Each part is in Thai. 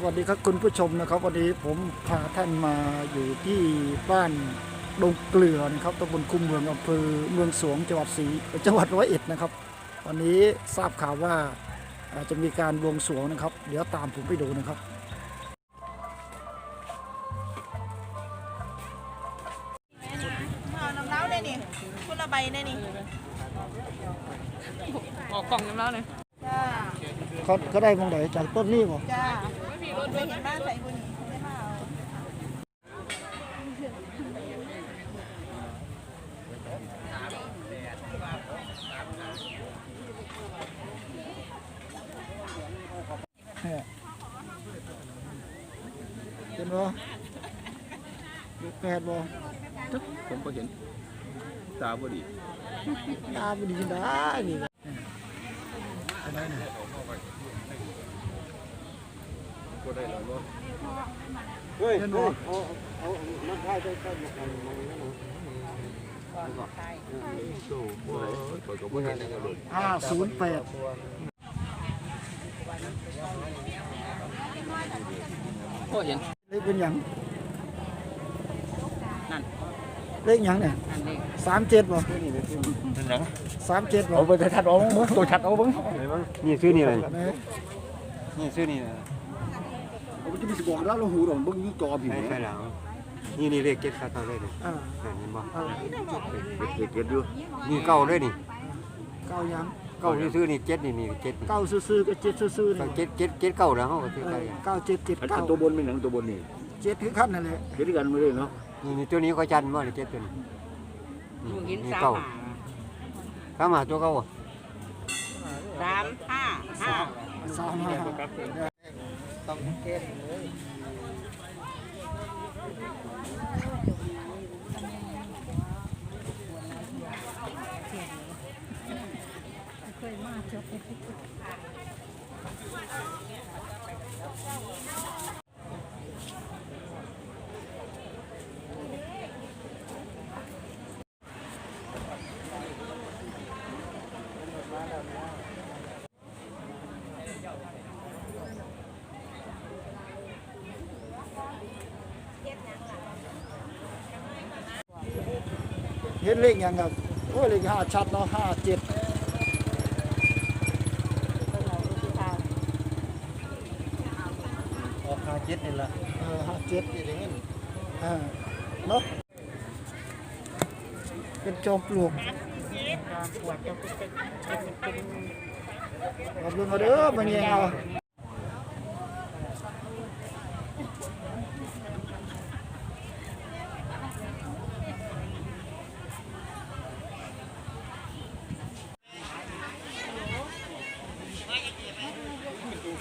สวัสดีครับคุณผู้ชมนะครับ วันนี้ผมพาท่านมาอยู่ที่บ้านดงเกลือนะครับตำบลคุมเมืองอำเภอเมืองสวงจังหวัดศรีจังหวัดร้อยเอ็ดนะครับ วันนี้ทราบข่าวว่าอ่าจะมีการบวงสรวงนะครับ เดี๋ยวตามผมไปดูนะครับเอาน้ำเล้าได้นี่คุณละใบได้นี่ออกกล่องน้ำแล้วเลยจ้าเขาเขาได้มองไหนจากต้นนี้บ่จ้า เห็นบ้านใส่บุญไม่ได้มเอาเนี่ยเห็นบ่ดูแปดบ่ผมก็เห็น ตาบดี ตาไม่ดีได้นี่นได้นะ ก็ได้แล้วเนาะเห็นบ่สู้บ่ได้ข้อยก็บ่เห็นอย่างนั้นเลยห้าศูนย์แปดก็เห็นเลขเป็นหยังนั่นเลขหยังเนี่ยนั่นเองสามเจ็ดบ่เป็นหยังสามเจ็ดบ่เอาไปชัดเอาเบิ่งตัวชัดเอาเบิ่งนี่ซื้อนี่เลยไหนนี่ซื้อนี่เลย ผมจะมีสิบอกแล้วเราหูดอกเบิ่งอยู่จอพี่ใช่แหมใช่แล้วนี่นี่เลขเจ็ดครับเลยนี่อ่าเห็นบ่อ่าเด็กๆอยู่นี่เก้าเลยนี่เก้าหยังเก้าซื้อนี่เจ็ดนี่นี่เจ็ดนี่เก้าซื่อๆก็เจ็ดซื่อๆก็นี่เจ็ดเจ็ดเจ็ดเก้าแล้วเขาก็ซื้อเอได้อเก้าเจ็ดเจ็ดอันเก้าตัวบนเป็นหนังตัวบนนี่เจ็ดคือขั้นนั่นแหละเห็นกันไม่ได้เนาะนี่นี่ตัวนี้ก็จันบ่นี่เจ็ดตัวนี้มึงเห็นนี่สามเก้าหาข้ามาตัวเก้าอะสามห้าห้า สามห้า ต้องเข้มเลย ห็นเลขหยังครับโอ้ยเลขห้าชัดเนาะห้าเจ็ดออกห้าเจ็ดนี่ละเออห้าเจ็ดอ่าเนาะเป็นจอมปลวกมาดูมาเด้อมาแยงเอา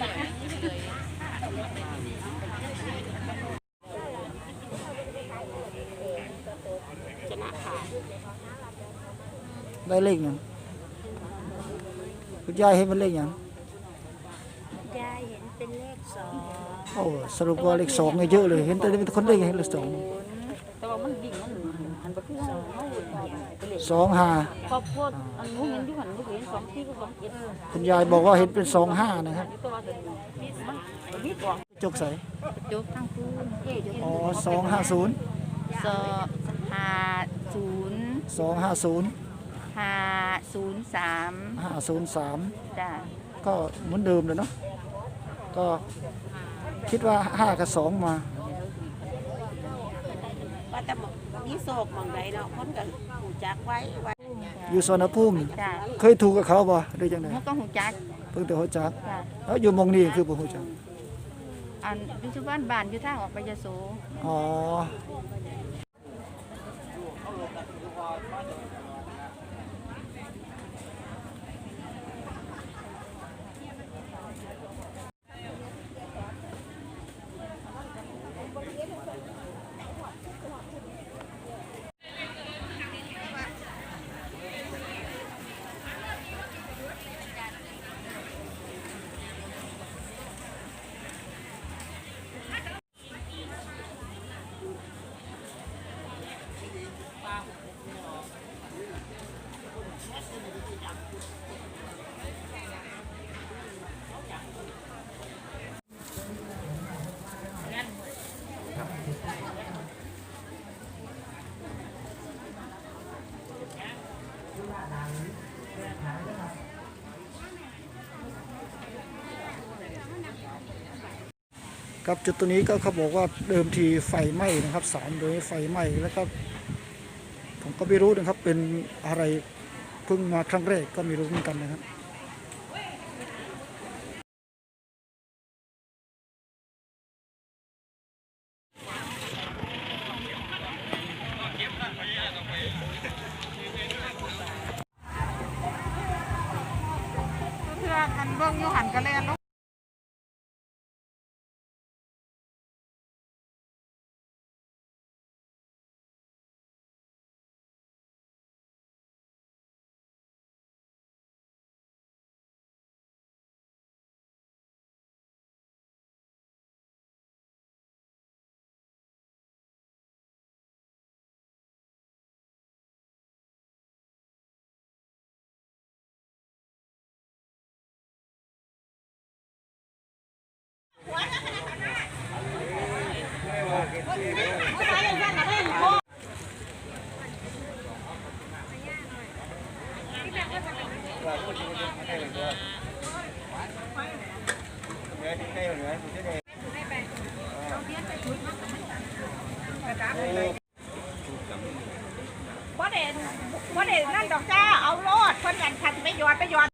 ยังคุณยายเห็นเป็นเลขหยังยายเห็นเป็นเลขสองโอ้สรุปว่าเลขสองเนี่ยเยอะเลย เห็นแต่เป็นคนได้เห็นเลขสองแต่ว่ามันดิ่งมัน สองห้าพอพวกอันนู้นเห็นที่หันนู้นเห็นสองที่ก็สองเจ็ดคุณยายบอกว่าเห็นเป็นสองห้านะครับนี่ตัวจะมีมันมีบอกจกใสยกทั้งคู่เอ๊ยอ๋อสองห้าศูนย์สองห้าศูนย์สองห้าศูนย์ห้าศูนย์สามห้าศูนย์สามจ้าก็เหมือนเดิมเลยเนาะก็คิดว่าห้ากับสองมาว่าแต่ห มองมีโศกหมองใดเนาะคนกันหูจักไว้ไว้อยู่สวนภูมิ จ้าเคยถูกกับเขาบ่หรือยังไงเขาต้องหูจักเพิ่งแต่หัวจักจ้าแล้วอยู่หมองนี้คือบ่หัวจักอันอยุชบ้านบ้านอยู่ทางออกไปยะโส อ๋อ ครับจุดตัวนี้ก็เขาบอกว่าเดิมทีไฟไหม้นะครับสารโดยไฟไหม้แล้วก็ผมก็ไม่รู้นะครับเป็นอะไร เพิ่งมาครั้งแรกก็ไม่รู้เหมือนกันนะครับ บ่ได้บ่ได้นั่นดอกจ้าเอาโลดเพิ่นกันขันไปหยอดไปหยอด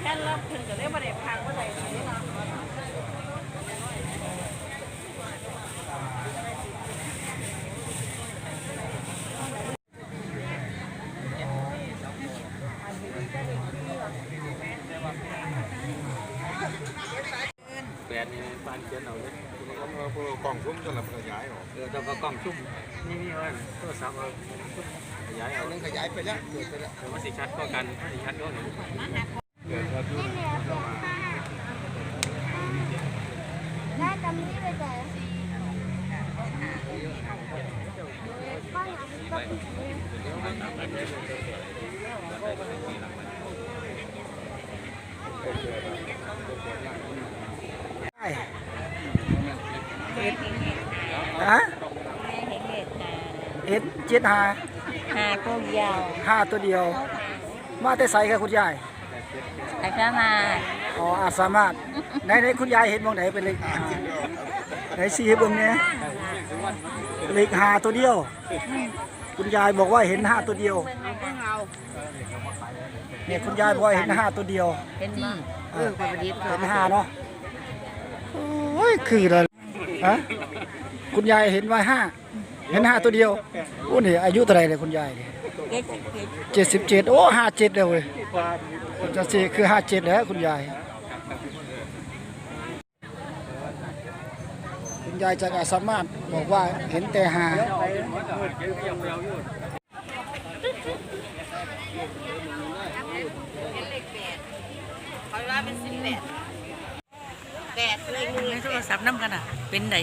แค่รับเพิ่นก็เลยบ่ได้พักบ่ได้เนาะ แปดนี่บ้านเขียนเอาเลยเขาเอากล่องซุ้มจนลำขยายออกเออต้องเอากล้องซุ่มนี่นี่ว่าโทรศัพท์เอาขยายเอานึงขยายไปแล้วเกิดไปแล้วแต่ว่าสิชัดก็กันถ้าสิชัดก็หนึ่งเกิดครับยุ่งได้ตำนี้เลยแต่บ้านหลังก็ได้ ฮะเอ็ดเจ็ดหาหาตัวยาวห้าตัวเดียว มาแต่ใสครับคุณยายแต่ก็มาอ๋ออาจสามารถไหนไหนคุณยายเห็นมองไหนเป็นเลขห้าไหนสีเบิ่งเนี่ยเลขห้าตัวเดียว คุณยายบอกว่าเห็นห้าตัวเดียวเนี่ยคุณยายบอกว่าเห็นห้าตัวเดียวเป็นนี่เออประดิษฐ์เห็นห้าเนาะโอ้ยคือเลยฮะ คุณยายเห็นว่าห้าเห็นห้าตัวเดียวโอ้นี่อายุเท่าไหรเลยคุณยายเนี่ยเก็ดสิบเก็ดเจ็ดสิบเจ็ดโอ้ห้าเจ็ดเลยเว้ยจะเสคือห้าเจ็ดแล้วคุณยาย คุณยายจากอาสามารถบอกว่าเห็นแต่หาเขาว่าเป็นสิบแปดแปดเลยมือในโทรศัพท์น้ำกันอะ เป็นไหน